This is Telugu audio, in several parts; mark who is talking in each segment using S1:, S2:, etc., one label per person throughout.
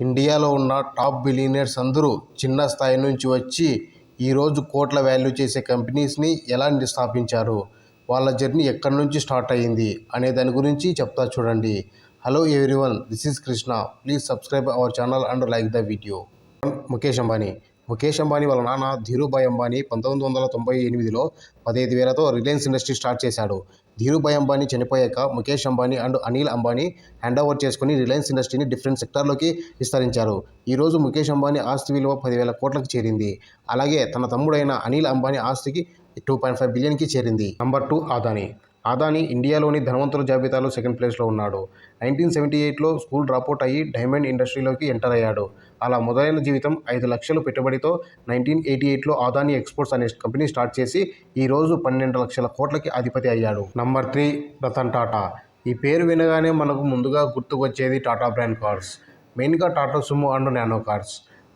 S1: ఇండియాలో ఉన్న టాప్ బిలియనర్స్ అందరూ చిన్న స్థాయి నుంచి వచ్చి ఈరోజు కోట్ల వాల్యూ చేసే కంపెనీస్ని ఎలా స్థాపించారు? వాళ్ళ జర్నీ ఎక్కడి నుంచి స్టార్ట్ అయ్యింది? అనే దాని గురించి చెప్తా చూడండి. Hello everyone this is Krishna. Please subscribe our channel and like the video. Mukesh Ambani Mukesh Ambani వాళ్ళ నాన్న ధీరుభాయ్ అంబానీ పంతొమ్మిది వందల తొంభై ఎనిమిదిలో పదహైదు వేలతో రిలయన్స్ ఇండస్ట్రీ స్టార్ట్ చేశాడు. ధీరుభాయ్ అంబానీ చనిపోయాక Mukesh Ambani and Anil Ambani hand over చేసుకుని రిలయన్స్ ఇండస్ట్రీని డిఫరెంట్ సెక్టార్లోకి విస్తరించారు. ఈరోజు ముఖేష్ అంబానీ ఆస్తి విలువ పదివేల కోట్లకు చేరింది. అలాగే తన తమ్ముడైన అనిల్ అంబానీ ఆస్తికి టూ పాయింట్ ఫైవ్ బిలియన్కి చేరింది. Number two Adani. ఆదాని ఇండియాలోని ధనవంతుల జాబితాలో సెకండ్ ప్లేస్లో ఉన్నాడు. నైన్టీన్ సెవెంటీ ఎయిట్లో స్కూల్ డ్రాప్అవుట్ అయ్యి డైమండ్ ఇండస్ట్రీలోకి ఎంటర్ అయ్యాడు. అలా మొదలైన జీవితం ఐదు లక్షలు పెట్టుబడితో నైన్టీన్ ఎయిటీ ఎయిట్లో ఆదాని ఎక్స్పోర్ట్స్ అనే కంపెనీ స్టార్ట్ చేసి ఈరోజు పన్నెండు లక్షల కోట్లకి అధిపతి అయ్యాడు. Number three Ratan Tata. ఈ పేరు వినగానే మనకు ముందుగా గుర్తుకొచ్చేది టాటా బ్రాండ్ కార్స్. మెయిన్గా Tata Sumo and Nano cars.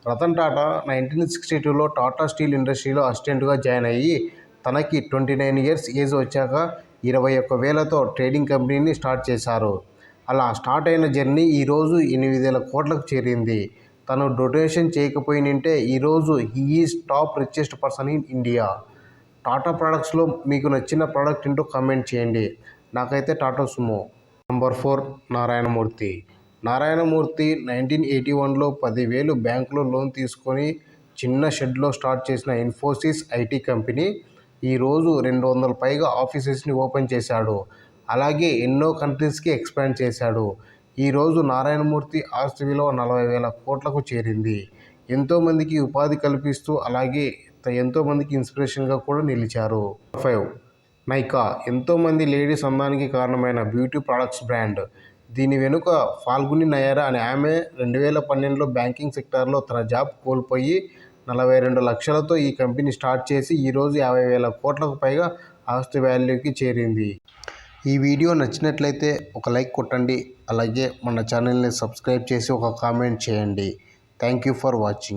S1: Ratan Tata nineteen sixty టూలో టాటా స్టీల్ ఇండస్ట్రీలో అసిస్టెంట్గా జాయిన్ అయ్యి తనకి ట్వంటీ నైన్ ఇయర్స్ ఏజ్ వచ్చాక ఇరవై ఒక్క వేలతో ట్రేడింగ్ కంపెనీని స్టార్ట్ చేశారు. అలా స్టార్ట్ అయిన జర్నీ ఈరోజు ఎనిమిది వేల కోట్లకు చేరింది. తను డొనేషన్ చేయకపోయినంటే ఈరోజు he is top richest person in India. Tata ప్రోడక్ట్స్లో మీకు నచ్చిన ప్రోడక్ట్ ఏంటో కామెంట్ చేయండి. నాకైతే Tata Sumo. Number four Narayanamurthy. Narayanamurthy nineteen eighty వన్లో పదివేలు బ్యాంకులో లోన్ తీసుకొని చిన్న షెడ్లో స్టార్ట్ చేసిన ఇన్ఫోసిస్ ఐటీ కంపెనీ ఈరోజు రెండు వందల పైగా ఆఫీసెస్ని ఓపెన్ చేశాడు. అలాగే ఎన్నో కంట్రీస్కి ఎక్స్పాండ్ చేశాడు. ఈరోజు నారాయణమూర్తి ఆస్తి విలువ నలభై వేల కోట్లకు చేరింది. ఎంతోమందికి ఉపాధి కల్పిస్తూ అలాగే ఎంతోమందికి ఇన్స్పిరేషన్గా కూడా నిలిచారు. ఫైవ్. నైకా ఎంతోమంది లేడీస్ అందానికి కారణమైన బ్యూటీ ప్రొడక్ట్స్ బ్రాండ్. దీని వెనుక ఫాల్గుని నయారా అనే ఆమె రెండు వేల పన్నెండులో బ్యాంకింగ్ సెక్టార్లో తన జాబ్ కోల్పోయి నలభై రెండు లక్షలతో ఈ కంపెనీ స్టార్ట్ చేసి ఈరోజు యాభై వేల కోట్లకు పైగా ఆస్తి వాల్యూకి చేరింది. ఈ వీడియో నచ్చినట్లయితే ఒక లైక్ కొట్టండి. అలాగే మన ఛానల్ని సబ్స్క్రైబ్ చేసి ఒక కామెంట్ చేయండి. Thank you for watching.